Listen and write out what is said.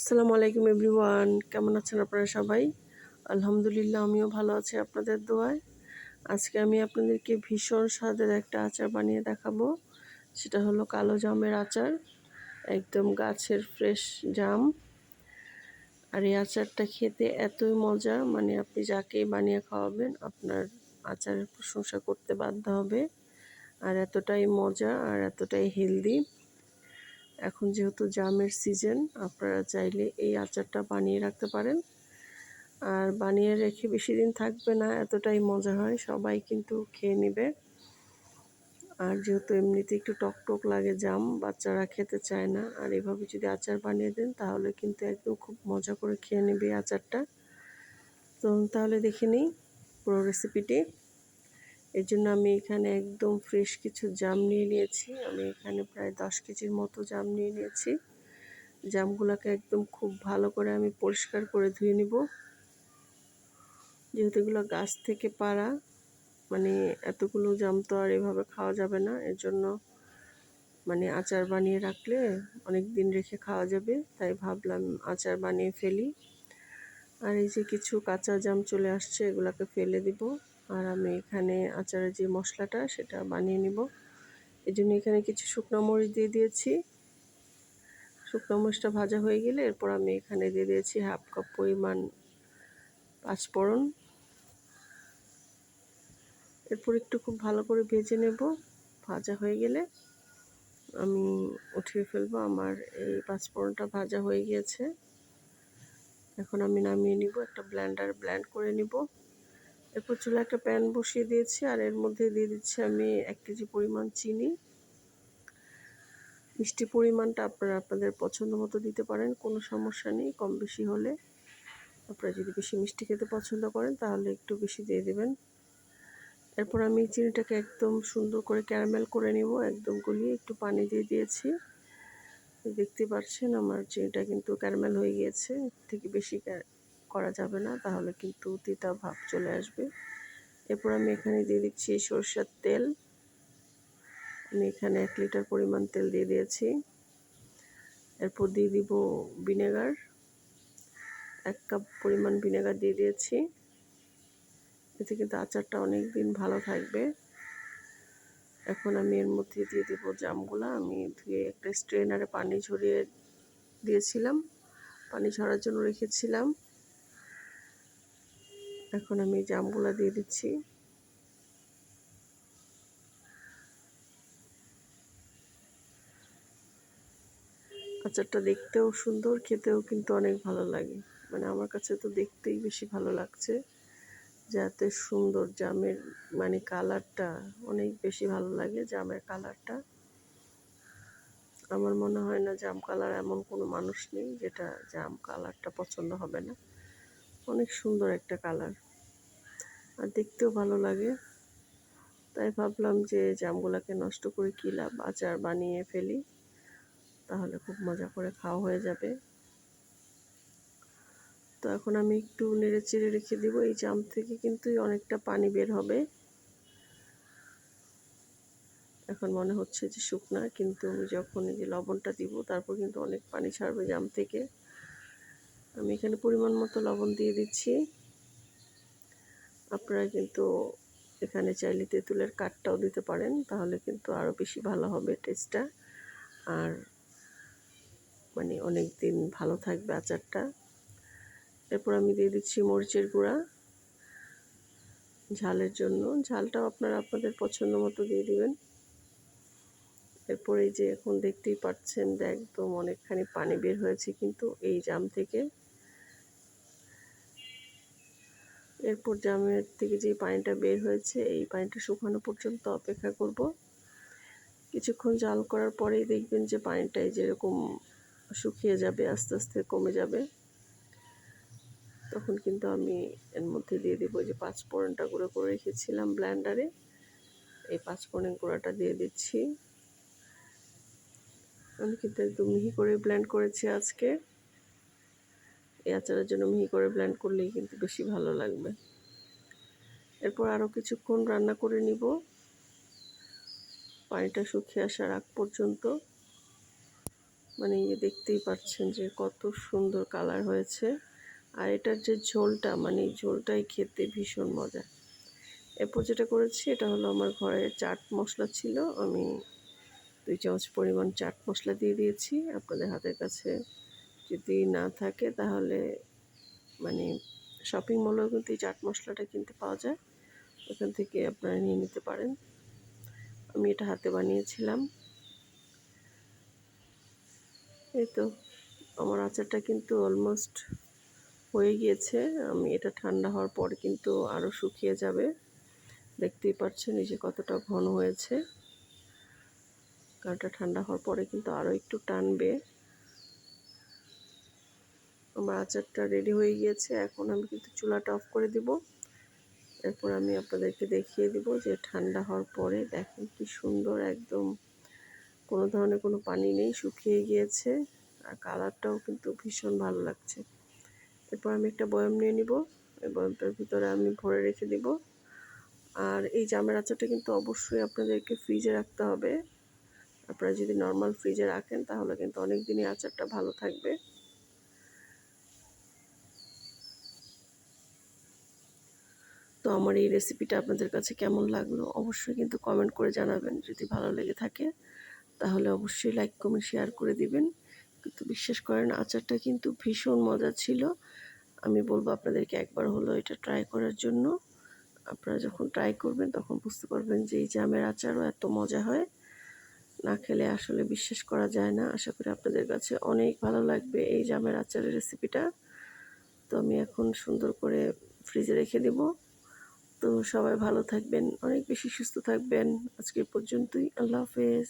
আসসালামু আলাইকুম এভরিওয়ান। কেমন আছেন আপনারা সবাই? আলহামদুলিল্লাহ, আমিও ভালো আছি আপনাদের দোয়ায়। আজকে আমি আপনাদেরকে ভীষণ স্বাদের একটা আচার বানিয়ে দেখাবো। সেটা হলো কালো জামের আচার, একদম গাছের ফ্রেশ জাম। আর এই আচারটা খেতে এতই মজা মানে আপনি যাকেই বানিয়ে খাওয়াবেন, আপনার আচারের প্রশংসা করতে বাধ্য হবে। আর এতটাই মজা আর এতটাই হেলদি। এখন যেহেতু জামের সিজন আপনারা চাইলে এই আচারটা বানিয়ে রাখতে পারেন। আর বানিয়ে রেখে বেশি দিন থাকবে না, এতটাই মজা হয়, সবাই কিন্তু খেয়ে নেবে। আর যেহেতু এমনিতে একটু টক টক লাগে জাম, বাচ্চারা খেতে চায় না, আর এভাবে যদি আচার বানিয়ে দেন, তাহলে কিন্তু একদম খুব মজা করে খেয়ে নেবে আচারটা। তো তাহলে দেখে নিই পুরো রেসিপিটি এর জন্য আমি এখানে একদম ফ্রেশ কিছু জাম নিয়ে নিয়েছি। আমি এখানে প্রায় দশ কেজির মতো জাম নিয়ে নিয়েছি। জামগুলোকে একদম খুব ভালো করে আমি পরিষ্কার করে ধুয়ে নিব। যেহেতু এগুলো গাছ থেকে পাড়া মানে এতগুলো জাম তো আর এভাবে খাওয়া যাবে না। এর জন্য মানে আচার বানিয়ে রাখলে অনেক দিন রেখে খাওয়া যাবে, তাই ভাবলাম আচার বানিয়ে ফেলি। আর এই যে কিছু কাঁচা জাম চলে আসছে, এগুলোকে ফেলে দিব। আর আমি এখানে আচারের যে মশলাটা, সেটা বানিয়ে নিব। এই জন্য এখানে কিছু শুকনো মরিচ দিয়ে দিয়েছি। শুকনো মরিচটা ভাজা হয়ে গেলে এরপর আমি এখানে দিয়ে দিয়েছি হাফ কাপ পরিমাণ পাঁচফোড়ন। এরপর একটু খুব ভালো করে ভেজে নেব। ভাজা হয়ে গেলে আমি উঠিয়ে ফেলব। আমার এই পাঁচফোড়নটা ভাজা হয়ে গিয়েছে। এখন আমি নামিয়ে নিব, একটা ব্ল্যান্ডার ব্ল্যান্ড করে নিব। এরপর চুলা একটা প্যান বসিয়ে দিয়েছি, আর এর মধ্যে দিয়ে দিচ্ছি আমি এক কেজি পরিমাণ চিনি। মিষ্টি পরিমাণটা আপনারা আপনাদের পছন্দ মতো দিতে পারেন, কোনো সমস্যা নেই, কম বেশি হলে। আপনারা যদি বেশি মিষ্টি খেতে পছন্দ করেন, তাহলে একটু বেশি দিয়ে দেবেন। এরপর আমি চিনিটাকে একদম সুন্দর করে ক্যারামেল করে নিব, একদম গলিয়ে একটু পানি দিয়ে দিয়েছি। দেখতে পাচ্ছেন আমার চিনিটা কিন্তু ক্যারামেল হয়ে গিয়েছে থেকে বেশি করা যাবে না, তাহলে কিন্তু তিতা ভাব চলে আসবে। এরপর আমি এখানে দিয়ে দিচ্ছি সরষের তেল। আমি এখানে এক লিটার পরিমাণ তেল দিয়ে দিয়েছি। এরপর দিয়ে দিব ভিনেগার। এক কাপ পরিমাণ ভিনেগার দিয়ে দিয়েছি। এতে কিন্তু আচারটা অনেক দিন ভালো থাকবে। এখন আমি এর মধ্যে দিয়ে দিব জামগুলা। আমি ধুয়ে একটা স্ট্রেনারে পানি ঝরিয়ে দিয়েছিলাম। পানি ঝরার জন্য রেখেছিলাম। এখন আমি জামগুলা দিয়ে দিচ্ছি। আচারটা দেখতেও সুন্দর, খেতেও কিন্তু অনেক ভালো লাগে। মানে আমার কাছে তো দেখতেই বেশি ভালো লাগছে যাতে সুন্দর জামের মানে কালারটা অনেক বেশি ভালো লাগে জামের কালারটা। আমার মনে হয় না জাম কালার এমন কোনো মানুষ নেই যেটা জাম কালারটা পছন্দ হবে না। অনেক সুন্দর একটা কালার। আর দেখতেও ভালো লাগে। তাই ভাবলাম যে জামগুলোকে নষ্ট করে কী লাভ? আচার বানিয়ে ফেলি। তাহলে খুব মজা করে খাওয়া হয়ে যাবে। তো এখন আমি একটু নেড়ে চেড়ে রেখে দিব। এই জাম থেকে কিন্তু অনেকটা পানি বের হবে। এখন মনে হচ্ছে যে শুকনা, কিন্তু আমি যখন এই যে লবণটা দিব, তারপর কিন্তু অনেক পানি ছাড়বে জাম থেকে। আমি এখানে পরিমাণ মতো লবণ দিয়ে দিচ্ছি। আপনারা কিন্তু এখানে চাইলে তেঁতুলের কাঠটাও দিতে পারেন, তাহলে কিন্তু আরও বেশি ভালো হবে টেস্টটা আর মানে অনেক দিন ভালো থাকবে আচারটা। এরপর আমি দিয়ে দিচ্ছি মরিচের গুঁড়া। ঝালের জন্য। ঝালটাও আপনারা আপনাদের পছন্দ মতো দিয়ে দিবেন। এরপর যে এখন দেখতেই পাচ্ছেন যে একদম অনেকখানি পানি বের হয়েছে কিন্তু এই জাম থেকে। এরপর জামের থেকে যে পানিটা বের হয়েছে, এই পানিটা শুকানো পর্যন্ত অপেক্ষা করব। কিছুক্ষণ জাল করার পরেই দেখবেন যে পানিটাই যেরকম শুকিয়ে যাবে, আস্তে আস্তে কমে যাবে। তখন কিন্তু আমি এর মধ্যে দিয়ে দেবো যে পাঁচ ফোড়নটা গুঁড়ো করে রেখেছিলাম ব্ল্যান্ডারে। এই পাঁচ ফোড়নের গুঁড়োটা দিয়ে দিচ্ছি। আমি কিন্তু একদম মিহি করে ব্ল্যান্ড করেছি আজকে। এই আচারের জন্য মিহি করে ব্ল্যান্ড করলেই কিন্তু বেশি ভালো লাগবে। এরপর আরও কিছুক্ষণ রান্না করে নিব। পানিটা শুকিয়ে আসার আগ পর্যন্ত। মানে দেখতেই পাচ্ছেন যে কত সুন্দর কালার হয়েছে। আর এটার যে ঝোলটা মানে ঝোলটাই খেতে ভীষণ মজা। এরপর যেটা করেছি, এটা হলো আমার ঘরে চাট মশলা ছিল। আমি দুই চামচ পরিমাণ চাট মশলা দিয়ে দিয়েছি। আপনাদের হাতের কাছে যদি না থাকে তাহলে মানে শপিং মলেও কিন্তু এই চাট মশলাটা কিনতে পাওয়া যায়। ওখান থেকে আপনারা নিয়ে নিতে পারেন। আমি এটা হাতে বানিয়েছিলাম। এই তো, আমার আচারটা কিন্তু অলমোস্ট হয়ে গিয়েছে। আমি এটা ঠান্ডা হওয়ার পর কিন্তু আরও শুকিয়ে যাবে। দেখতেই পাচ্ছেন এই যে কতটা ঘন হয়েছে। কারণটা ঠান্ডা হওয়ার পরে কিন্তু আরও একটু টানবে। আমার আচারটা রেডি হয়ে গিয়েছে। এখন আমি কিন্তু চুলাটা অফ করে দিব। এরপর আমি আপনাদেরকে দেখিয়ে দিব যে ঠান্ডা হওয়ার পরে দেখেন কি সুন্দর একদম কোনো ধরনের কোনো পানি নেই, শুকিয়ে গিয়েছে। আর কালারটাও কিন্তু ভীষণ ভালো লাগছে। এরপর আমি একটা বয়াম নিয়ে নিব। এই বয়ামটার ভিতরে আমি ভরে রেখে দিব। আর এই জামের আচারটা কিন্তু অবশ্যই আপনাদেরকে ফ্রিজে রাখতে হবে। আপনারা যদি নর্মাল ফ্রিজে রাখেন তাহলে কিন্তু অনেক দিনই আচারটা ভালো থাকবে। আমার এই রেসিপিটা আপনাদের কাছে কেমন লাগল অবশ্যই কিন্তু কমেন্ট করে জানাবেন। যদি ভালো লেগে থাকে, তাহলে অবশ্যই লাইক কমেন্ট শেয়ার করে দিবেন। কিন্তু বিশ্বাস করেন, আচারটা কিন্তু ভীষণ মজা ছিল। আমি বলব আপনাদেরকে একবার হলো এটা ট্রাই করার জন্য। আপনারা যখন ট্রাই করবেন, তখন বুঝতে পারবেন যে এই জামের আচারও এত মজা হয়। না খেলে আসলে বিশ্বাস করা যায় না। আশা করি আপনাদের কাছে অনেক ভালো লাগবে এই জামের আচারের রেসিপিটা তো আমি এখন সুন্দর করে ফ্রিজে রেখে দেব। তো সবাই ভালো থাকবেন অনেক বেশি সুস্থ থাকবেন। আজকে পর্যন্তই আল্লাহ হাফেজ।